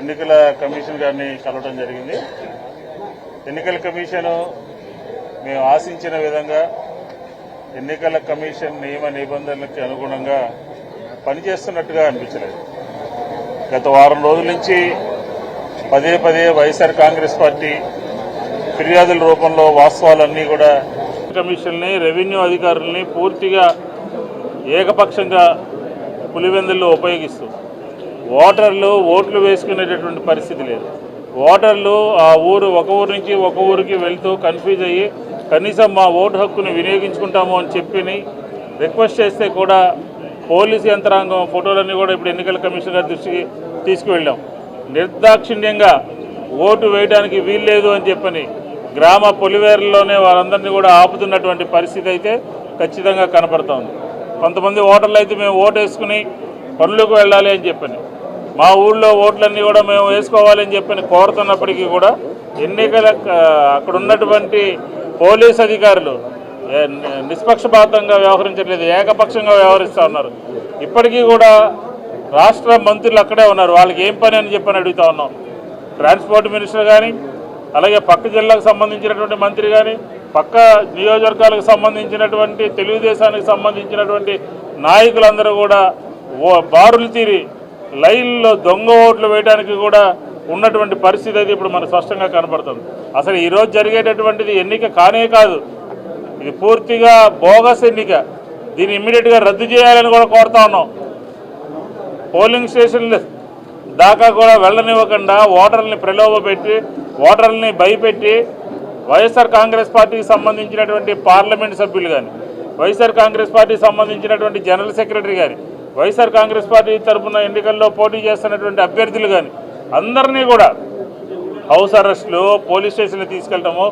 ఎన్నికల కమిషన్ గారిని కలవడం జరిగింది. ఎన్నికల కమిషన్ మేము ఆశించిన విధంగా ఎన్నికల కమిషన్ నియమ నిబంధనలకు అనుగుణంగా పనిచేస్తున్నట్టుగా అనిపించలేదు. గత వారం రోజుల నుంచి పదే పదే వైఎస్ఆర్ కాంగ్రెస్ పార్టీ ఫిర్యాదుల రూపంలో వాస్తవాలన్నీ కూడా కమిషన్ని రెవెన్యూ అధికారుల్ని పూర్తిగా ఏకపక్షంగా పులివెందుల్లో ఉపయోగిస్తూ ఓటర్లు ఓట్లు వేసుకునేటటువంటి పరిస్థితి లేదు. ఓటర్లు ఆ ఊరు ఒక ఊరు నుంచి ఒక ఊరికి వెళ్తూ కన్ఫ్యూజ్ అయ్యి కనీసం మా ఓటు హక్కుని వినియోగించుకుంటాము అని చెప్పి రిక్వెస్ట్ చేస్తే కూడా పోలీసు యంత్రాంగం ఫోటోలన్నీ కూడా ఇప్పుడు ఎన్నికల కమిషన్ గారి దృష్టికి తీసుకువెళ్ళాం. నిర్దాక్షిణ్యంగా ఓటు వేయడానికి వీల్లేదు అని చెప్పని గ్రామ పొలివేర్లలోనే వారందరినీ కూడా ఆపుతున్నటువంటి పరిస్థితి అయితే ఖచ్చితంగా కనపడుతోంది కొంతమంది ఓటర్లు అయితే మేము ఓటు వేసుకుని పనులకు వెళ్ళాలి అని చెప్పని మా ఊళ్ళో ఓట్లన్నీ కూడా మేము వేసుకోవాలని చెప్పి కోరుతున్నప్పటికీ కూడా ఎన్నికల అక్కడ ఉన్నటువంటి పోలీస్ అధికారులు నిష్పక్షపాతంగా వ్యవహరించట్లేదు ఏకపక్షంగా వ్యవహరిస్తూ ఉన్నారు. ఇప్పటికీ కూడా రాష్ట్ర మంత్రులు అక్కడే ఉన్నారు. వాళ్ళకి ఏం పని అని చెప్పని అడుగుతా ఉన్నాం. ట్రాన్స్పోర్ట్ మినిస్టర్ కానీ అలాగే పక్క జిల్లాకు సంబంధించినటువంటి మంత్రి కానీ పక్క నియోజకవర్గాలకు సంబంధించినటువంటి తెలుగుదేశానికి సంబంధించినటువంటి నాయకులందరూ కూడా బారులు తీరి లైన్లో దొంగ ఓట్లు వేయడానికి కూడా ఉన్నటువంటి పరిస్థితి అయితే ఇప్పుడు మనకు స్పష్టంగా కనపడుతుంది అసలు ఈరోజు జరిగేటటువంటిది ఎన్నిక కానే కాదు. ఇది పూర్తిగా బోగస్ ఎన్నిక. దీన్ని ఇమ్మీడియట్గా రద్దు చేయాలని కూడా కోరుతా ఉన్నాం. పోలింగ్ స్టేషన్లు దాకా కూడా వెళ్ళనివ్వకుండా ఓటర్లని ప్రలోభపెట్టి ఓటర్లని భయపెట్టి వైఎస్ఆర్ కాంగ్రెస్ పార్టీకి సంబంధించినటువంటి పార్లమెంట్ సభ్యులు కానీ వైఎస్ఆర్ కాంగ్రెస్ పార్టీకి సంబంధించినటువంటి జనరల్ సెక్రటరీ కానీ వైఎస్ఆర్ కాంగ్రెస్ పార్టీ తరఫున ఎన్నికల్లో పోటీ చేస్తున్నటువంటి అభ్యర్థులు కానీ అందరినీ కూడా హౌస్ అరెస్టులు పోలీస్ స్టేషన్లు తీసుకెళ్ళటము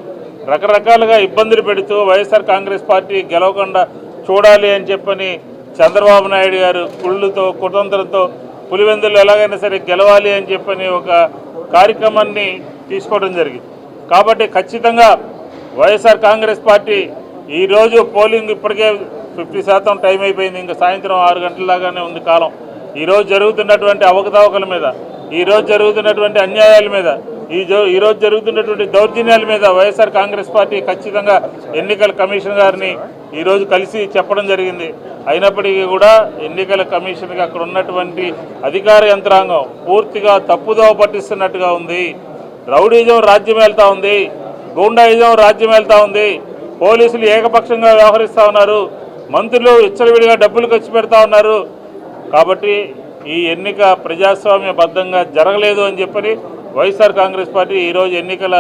రకరకాలుగా ఇబ్బందులు పెడుతూ వైఎస్ఆర్ కాంగ్రెస్ పార్టీ గెలవకుండా చూడాలి అని చెప్పని చంద్రబాబు నాయుడు గారు కుళ్ళుతో కుతంత్రంతో పులివెందులు ఎలాగైనా సరే గెలవాలి అని చెప్పని ఒక కార్యక్రమాన్ని తీసుకోవడం జరిగింది. కాబట్టి ఖచ్చితంగా వైఎస్ఆర్ కాంగ్రెస్ పార్టీ ఈరోజు పోలింగ్ ఇప్పటికే ఫిఫ్టీ శాతం టైం అయిపోయింది. ఇంకా సాయంత్రం ఆరు గంటల దాకానే ఉంది కాలం. ఈరోజు జరుగుతున్నటువంటి అవకతవకల మీద ఈరోజు జరుగుతున్నటువంటి అన్యాయాల మీద ఈ ఈరోజు జరుగుతున్నటువంటి దౌర్జన్యాల మీద వైఎస్ఆర్ కాంగ్రెస్ పార్టీ ఖచ్చితంగా ఎన్నికల కమిషన్ గారిని ఈరోజు కలిసి చెప్పడం జరిగింది. అయినప్పటికీ కూడా ఎన్నికల కమిషన్కి అక్కడ ఉన్నటువంటి అధికార యంత్రాంగం పూర్తిగా తప్పుదోవ పట్టిస్తున్నట్టుగా ఉంది. రౌడీజం రాజ్యం వెళ్తూ ఉంది. గూండాయిజం రాజ్యం వెళ్తూ ఉంది. పోలీసులు ఏకపక్షంగా వ్యవహరిస్తూ ఉన్నారు. మంత్రులు ఇచ్చలవిడిగా డబ్బులు ఖర్చు పెడతా ఉన్నారు. కాబట్టి ఈ ఎన్నిక ప్రజాస్వామ్యబద్ధంగా జరగలేదు అని చెప్పని వైఎస్ఆర్ కాంగ్రెస్ పార్టీ ఈరోజు ఎన్నికల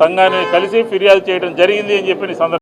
సంఘాన్ని కలిసి ఫిర్యాదు చేయడం జరిగింది అని చెప్పి